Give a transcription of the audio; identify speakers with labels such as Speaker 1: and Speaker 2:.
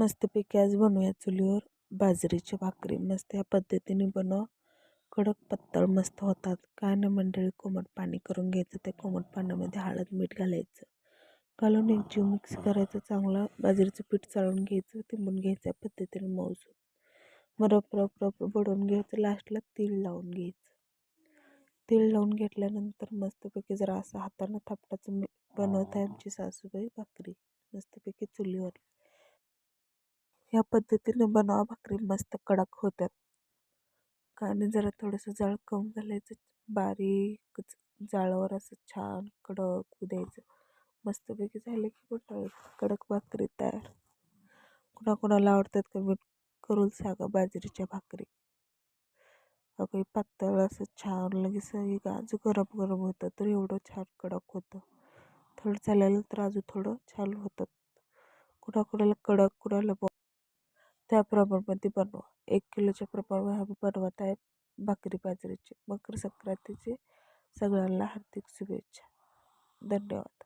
Speaker 1: मस्तपैकी आज बनवूया चुलीवर बाजरीची भाकरी. मस्त या पद्धतीने बनव. कडक पत्तळ मस्त होतात. काय ना मंडळी कोमट पाणी करून घ्यायचं. त्या कोमट पाण्यामध्ये हळद मीठ घालायचं. घालून एक जीव मिक्स करायचं. चांगलं बाजरीचं पीठ चाळून घ्यायचं. तिंबून घ्यायचं या पद्धतीने मऊसूत. मग रप रप रप बडवून घ्यायचं. लास्टला तीळ लावून घ्यायचं. तीळ लावून घेतल्यानंतर मस्तपैकी जरा असं हातानं थापटाचं मी बनवत आहे आमची सासूबाई भाकरी. मस्तपैकी चुलीवर. ह्या पद्धतीने बनवा भाकरी मस्त कडक होतात आणि जरा थोडंसं जाळ कम घालायचं. बारीक जाळावर असं छान कडक द्यायचं. मस्तपैकी झालं की कुठं कडक भाकरी तयार. कुणाकुणाला आवडतात कमी करून सांगा बाजरीच्या भाकरी. अगं पातळ असं छान लगेच गाजू गरम गरम होतं तर एवढं छान कडक होतं. थोडं चालायला तर अजून थोडं छान होतं. कुणाकुणाला कडक कुणाला त्या प्रमाणमध्ये बनवा. एक किलोच्या आम्ही बनवत आहे भाकरी बाजरीची मकर संक्रांतीची सगळ्यांना हार्दिक शुभेच्छा. धन्यवाद.